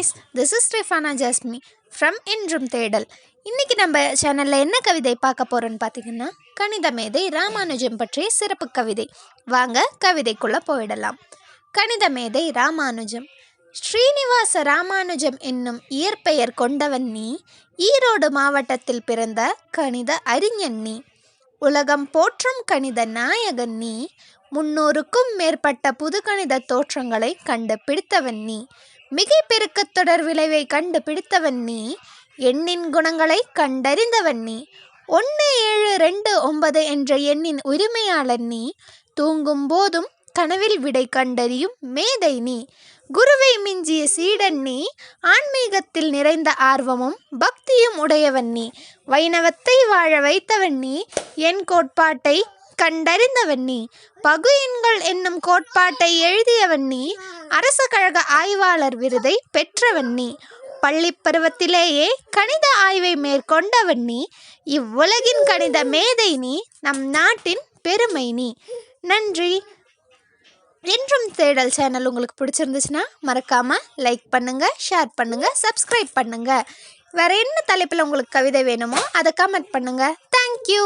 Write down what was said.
Guys this is Stefana Jasmi from என்றும் தேடல் இன்றைக்கி நம்ம சேனலில் என்ன கவிதை பார்க்க போகிறோன்னு பார்த்தீங்கன்னா கணித மேதை ராமானுஜம் பற்றிய சிறப்பு கவிதை. வாங்க கவிதைக்குள்ளே போயிடலாம். கணித மேதை ராமானுஜம். ஸ்ரீனிவாச ராமானுஜம் என்னும் இயற்பெயர் கொண்டவன் நீ ஈரோடு மாவட்டத்தில் பிறந்த கணித அறிஞன் நீ. உலகம் போற்றும் கணித நாயகன் நீ. முன்னூறுக்கும் மேற்பட்ட புது கணித தோற்றங்களை கண்டுபிடித்தவன் நீ. மிகை பெருக்கத் தொடர் விளைவை கண்டுபிடித்தவன் நீ. எண்ணின் குணங்களை கண்டறிந்தவன் நீ. ஒன்று ஏழு ரெண்டு ஒன்பது என்ற எண்ணின் உரிமையாளன் நீ. தூங்கும் போதும் கனவில் விடை கண்டறியும் மேதை நீ. குருவை மிஞ்சிய சீடன் நீ ஆன்மீகத்தில் நிறைந்த ஆர்வமும் பக்தியும் உடையவன் நீ. வைணவத்தை வாழ வைத்தவன் நீ என் கோட்பாட்டை கண்டறிந்தவன் நீ. பகு எண்கள் என்னும் கோட்பாட்டை எழுதியவன் நீ அரச கழக ஆய்வாளர் விருதை பெற்றவன் நீ. பள்ளி பருவத்திலேயே கணித ஆய்வை மேற்கொண்டவன் நீ. இவ்வுலகின் கணித மேதை நீ நம் நாட்டின் பெருமை நீ. நன்றி. என்றும் தேடல் சேனல் உங்களுக்கு பிடிச்சிருந்துச்சுன்னா மறக்காமல் லைக் பண்ணுங்கள் ஷேர் பண்ணுங்கள் சப்ஸ்கிரைப் பண்ணுங்கள் வேறு என்ன தலைப்பில் உங்களுக்கு கவிதை வேணுமோ அதை கமெண்ட் பண்ணுங்கள் தேங்க்யூ